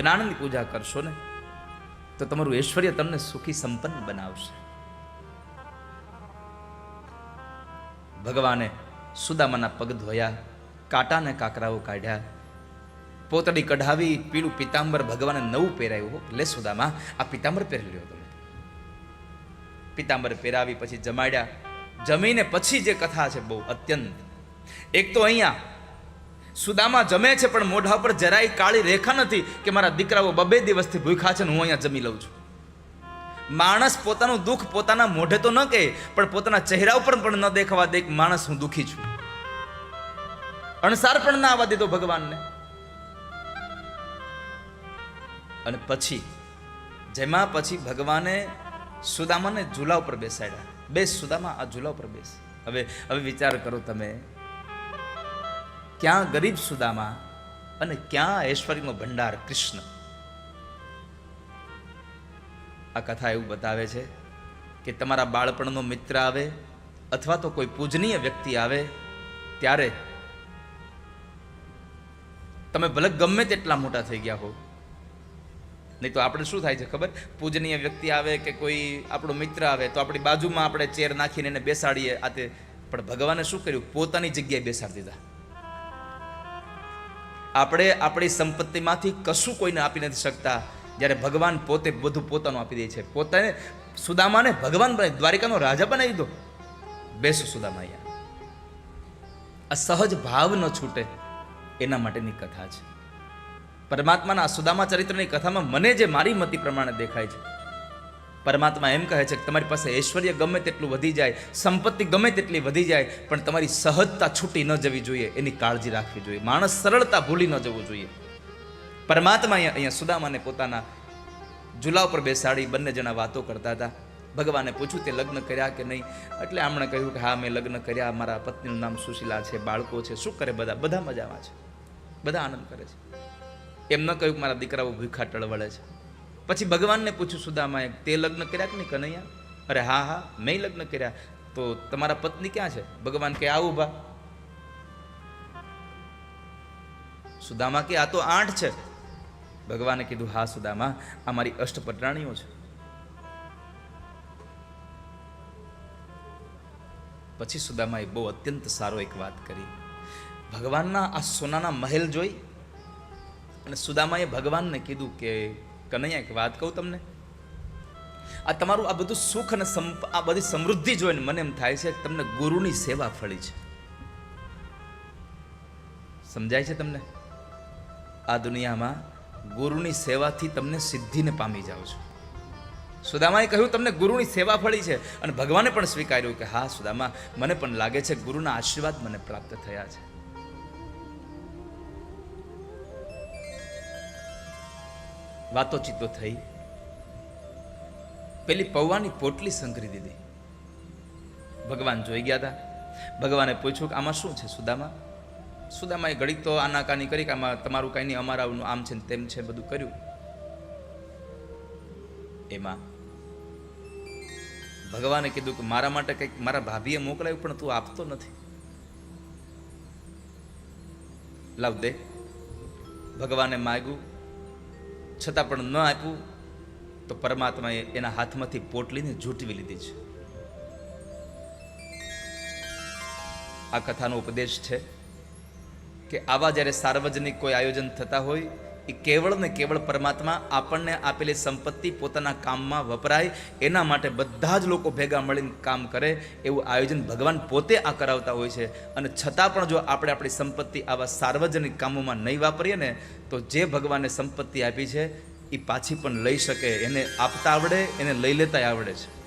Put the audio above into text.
જ્ઞાનની પૂજા કરશો ને, તો તમારું ઐશ્વર્ય તમને સુખી સંપન્ન બનાવશે. ભગવાને સુદામાના પગ ધોયા, કાંટાને કાકરાઓ કાઢ્યા, પોતડી કઢાવી પીળું પિતાંબર ભગવાને નવું પહેરાયું. લે સુદામા, આ પિતાંબર પહેરી લ્યો તમે. પિતાંબર પહેરાવી પછી જમાડ્યા. જમીને પછી જે કથા છે બહુ અત્યંત. એક તો અહીંયા સુદામા જમે છે, પણ મોઢા પર જરાય કાળી રેખા નથી કે મારા દીકરાઓ બબે દિવસથી ભૂખા છે ને હું અહીંયા જમી લઉં છું. માણસ પોતાનું દુઃખ પોતાના મોઢે તો ન કહે, પણ પોતાના ચહેરા ઉપર પણ ન દેખાવા દે માણસ હું દુઃખી છું. અણસાર પણ ના આવવા દીધો ભગવાનને. અને પછી, જેમાં પછી ભગવાને સુદામાને ઝૂલા ઉપર બેસાડ્યા. બેસ સુદામા, આ ઝૂલા ઉપર બેસ. હવે હવે વિચાર કરો તમે. ક્યાં ગરીબ સુદામા અને ક્યાં ઐશ્વર્યનો ભંડાર કૃષ્ણ? આ કથા એવું બતાવે છે કે તમારા બાળપણનો મિત્ર આવે અથવા તો કોઈ પૂજનીય વ્યક્તિ આવે ત્યારે તમે ભલે ગમે તેટલા મોટા થઈ ગયા હો. નહીં તો આપણે શું થાય છે ખબર? પૂજનીય વ્યક્તિ આવે કે કોઈ આપણો મિત્ર આવે તો આપણી બાજુમાં આપણે ચેર નાખીને એને બેસાડીએ આ તે. પણ ભગવાને શું કર્યું? પોતાની જગ્યાએ બેસાડી દીધા. આપણે આપણી સંપત્તિમાંથી કશું કોઈને આપી નથી શકતા. જ્યારે ભગવાન પોતે બધું પોતાનું આપી દે છે. પોતાને સુદામાને ભગવાન બનાવી, દ્વારિકાનો રાજા બનાવી દો. બેસો સુદામા અહીંયા. આ સહજ ભાવ ન છૂટે એના માટેની કથા છે. પરમાત્માના સુદામા ચરિત્રની કથામાં મને જે મારી મતિ પ્રમાણે દેખાય છે પરમાત્મા એમ કહે છે કે તમારી પાસે ઐશ્વર્ય ગમે તેટલું વધી જાય, સંપત્તિ ગમે તેટલી વધી જાય, પણ તમારી સહજતા છૂટી ન જવી જોઈએ, એની કાળજી રાખવી જોઈએ. માણસ સરળતા ભૂલી ન જવું જોઈએ. પરમાત્મા અહીંયા સુદામાને પોતાના ઝૂલા ઉપર બેસાડી બંને જણા વાતો કરતા હતા. ભગવાને પૂછ્યું તે લગ્ન કર્યા કે નહીં? એટલે આમણે કહ્યું કે હા, મેં લગ્ન કર્યા, મારા પત્નીનું નામ સુશીલા છે, બાળકો છે, શું કરે બધા? બધા મજામાં છે. બધા આનંદ કરે છે. એમ ન કહ્યું કે મારા દીકરાઓ ભૂખા ટળવળે છે. પછી ભગવાનને પૂછ્યું, સુદામાએ તે લગ્ન કર્યા કે નહીં કનૈયા? અરે હા હા, મેં લગ્ન કર્યા. તો તમારા પત્ની ક્યાં છે? ભગવાન કે, આવું ભા. સુદામા કે, આ તો આઠ છે. ભગવાને કીધું, હા, સુદામા, આ મારી અષ્ટપટરાણીઓ છે. પછી સુદામાએ બહુ અત્યંત સારો એક વાત કરી. ભગવાનના આ સોનાના મહેલ જોઈ અને સુદામાએ ભગવાનને કીધું કે કનૈયા, એક વાત કહું તમને? આ તમારું આ બધું સુખ અને આ બધી સમૃદ્ધિ જોઈને મને એમ થાય છે કે તમને ગુરુની સેવા ફળી છે. સમજાય છે તમને? આ દુનિયામાં ગુરુની સેવાથી તમને સિદ્ધિને પામી જાઓ છો. સુદામાએ કહ્યું, તમને ગુરુની સેવા ફળી છે. અને ભગવાને પણ સ્વીકાર્યું કે, હા, સુદામા, મને પણ લાગે છે ગુરુના આશીર્વાદ મને પ્રાપ્ત થયા છે. વાતોચીતો થઈ. પેલી પૌવાની પોટલી સંકરી દીધી. ભગવાન જોઈ ગયા હતા ભગવાને પૂછ્યું કે આમાં શું છે સુદામા? સુદામાએ ઘડીક તો આનાકાની કરી કે આમાં તમારું કાંઈ નહીં અમારાનું આમ છે ને તેમ છે બધું કર્યું. એમાં ભગવાને કીધું કે મારા માટે કંઈક મારા ભાભીએ મોકલાયું, પણ તું આપતો નથી. લાવ દે. ભગવાને માગ્યું છતાં પણ ન આપ્યું, તો પરમાત્માએ એના હાથમાંથી પોટલીને ઝૂંટવી લીધી છે. આ કથાનો ઉપદેશ છે કે આવા જ્યારે સાર્વજનિક કોઈ આયોજન થતા હોય એ કેવળ ને કેવળ પરમાત્મા આપણને આપેલી સંપત્તિ પોતાના કામમાં વપરાય, એના માટે બધા જ લોકો ભેગા મળીને કામ કરે એવું આયોજન ભગવાન પોતે આ કરાવતા હોય છે. અને છતાં પણ જો આપણે આપણી સંપત્તિ આવા સાર્વજનિક કામોમાં નહીં વાપરીએ ને, તો જે ભગવાને સંપત્તિ આપી છે, એ પાછી પણ લઈ શકે, એને આપતા આવડે, એને લઈ લેતા આવડે છે.